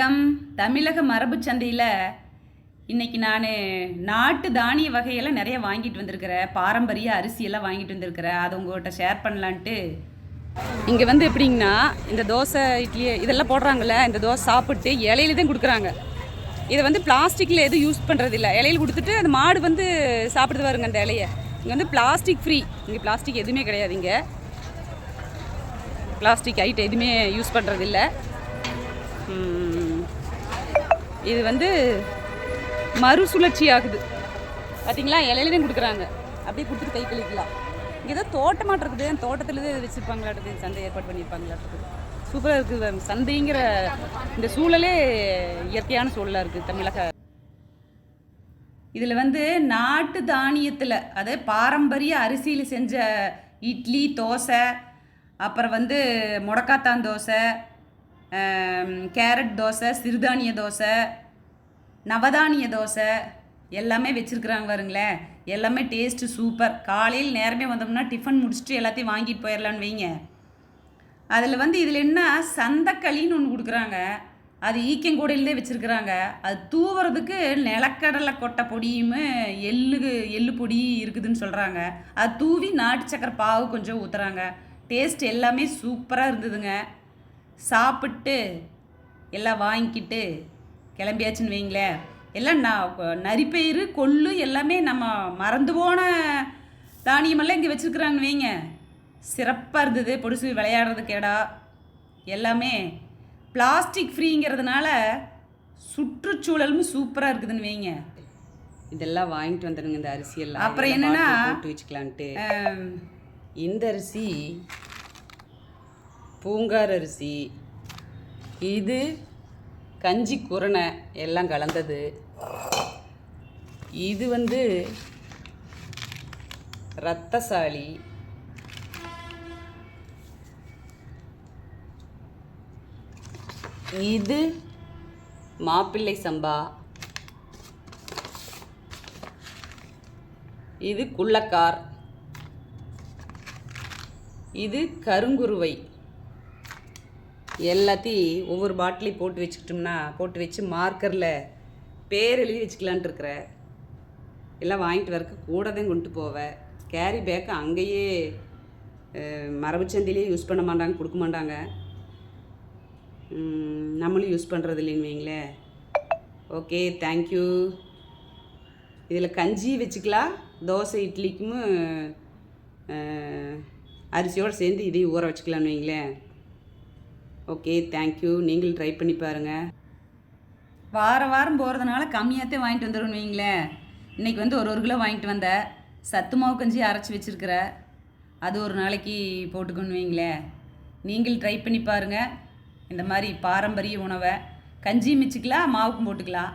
வணக்கம். தமிழக மரபு சந்தையில் இன்றைக்கி நான் நாட்டு தானிய வகையெல்லாம் நிறைய வாங்கிட்டு வந்திருக்கிறேன் பாரம்பரிய அரிசியெல்லாம் வாங்கிட்டு வந்திருக்கிறேன் அதை உங்கள்கிட்ட ஷேர் பண்ணலான்ட்டு. இங்கே வந்து எப்படிங்கன்னா இந்த தோசை இட்லி இதெல்லாம் போடுறாங்கள்ல இந்த தோசை சாப்பிட்டு இலையில தான் கொடுக்குறாங்க. இதை வந்து பிளாஸ்டிக்கில் எதுவும் யூஸ் பண்ணுறதில்ல இலையில கொடுத்துட்டு அந்த மாடு வந்து சாப்பிடுது பாருங்க அந்த இலைய. இங்கே வந்து பிளாஸ்டிக் ஃப்ரீ இங்கே பிளாஸ்டிக் எதுவுமே கிடையாது இங்கே. பிளாஸ்டிக் ஐட்டம் எதுவுமே யூஸ் பண்ணுறதில்ல ம், இது வந்து மறுசுழற்சி ஆகுது பார்த்தீங்களா இலையிலையும் கொடுக்குறாங்க. அப்படியே கொடுத்துட்டு கை கழிக்கலாம் இங்கே ஏதோ தோட்டமாட்டம் இருக்குது. அந்த தோட்டத்தில் தான் வச்சுருப்பாங்களாட்டு சந்தை ஏற்பாடு பண்ணியிருப்பாங்களாட்டு சூப்பராக இருக்குது. சந்தைங்கிற இந்த சூழலே இயற்கையான சூழலாக இருக்குது தமிழக இதில் வந்து நாட்டு தானியத்தில் அது பாரம்பரிய அரிசியில் செஞ்ச இட்லி தோசை அப்புறம் வந்து முடக்காத்தான் தோசை கேரட் தோசை சிறுதானிய தோசை நவதானிய தோசை எல்லாமே வச்சுருக்குறாங்க பாருங்களேன். எல்லாமே டேஸ்ட்டு சூப்பர் காலையில் நேரமே வந்தோம்னா டிஃபன் முடிச்சுட்டு எல்லாத்தையும் வாங்கிட்டு போயிடலான்னு வைங்க. அதில் வந்து இதில் என்ன சந்தக்களின்னு ஒன்று கொடுக்குறாங்க. அது ஈக்கங்கூடையிலே வச்சுருக்குறாங்க. அது தூவுறதுக்கு நிலக்கடலை கொட்டை பொடியும் எள்ளு எள்ளு பொடி இருக்குதுன்னு சொல்கிறாங்க அது தூவி நாட்டு சக்கரை பாவு கொஞ்சம் ஊற்றுறாங்க டேஸ்ட் எல்லாமே சூப்பராக இருந்ததுங்க. சாப்பிட்டு எல்லாம் வாங்கிக்கிட்டு கிளம்பியாச்சுன்னு வைங்களேன். எல்லாம் நான் நரிப்பயிறு கொள்ளு எல்லாமே நம்ம மறந்து போன தானியமெல்லாம் இங்கே வச்சுருக்குறாங்கன்னு வைங்க. சிறப்பாக இருந்தது பொடிசு விளையாடுறதுக்கு இடம் எல்லாமே பிளாஸ்டிக் ஃப்ரீங்கிறதுனால சுற்றுச்சூழலும் சூப்பராக இருக்குதுன்னு வைங்க. இதெல்லாம் வாங்கிட்டு வந்துடுங்க இந்த அரிசியெல்லாம். அப்புறம் என்னன்னா, போட்டு வச்சுக்கலான்ட்டு. இந்த அரிசி பூங்கார் அரிசி. இது கஞ்சி குரணை எல்லாம் கலந்தது. இது வந்து ரத்தசாலி இது மாப்பிள்ளை சம்பா. இது குள்ளக்கார். இது கருங்குருவை. எல்லாத்தையும் ஒவ்வொரு பாட்டிலையும் போட்டு வச்சுக்கிட்டோம்னா போட்டு வச்சு மார்க்கரில் பேர் எழுதி வச்சுக்கலான்ட்டு இருக்கிற. எல்லாம் வாங்கிட்டு வரக்கு கூட தான் கொண்டு போவேன் கேரி பேக்கை அங்கேயே மரபுச்சந்திலேயே யூஸ் பண்ண மாட்டாங்க கொடுக்க மாட்டாங்க. நம்மளும் யூஸ் பண்ணுறது இல்லைன்னு வைங்களேன். ஓகே தேங்க்யூ இதில் கஞ்சி வச்சுக்கலாம் தோசை இட்லிக்கும் அரிசியோடு சேர்ந்து இதையும் ஊற வச்சுக்கலான்னு வைங்களேன். ஓகே தேங்க்யூ நீங்களும் ட்ரை பண்ணி பாருங்கள் வார வாரம் போகிறதுனால கம்மியாகத்தே வாங்கிட்டு வந்துடும்னு வைங்களேன் இன்றைக்கி வந்து ஒரு ஒரு கிலோ வாங்கிட்டு வந்தேன் சத்து மாவு கஞ்சி அரைச்சி வச்சுருக்கிற. அது ஒரு நாளைக்கு போட்டுக்கணும் வைங்களேன் நீங்கள் ட்ரை பண்ணி பாருங்கள் இந்த மாதிரி பாரம்பரிய உணவை. கஞ்சியும் மிச்சிக்கலாம் மாவுக்கும் போட்டுக்கலாம்.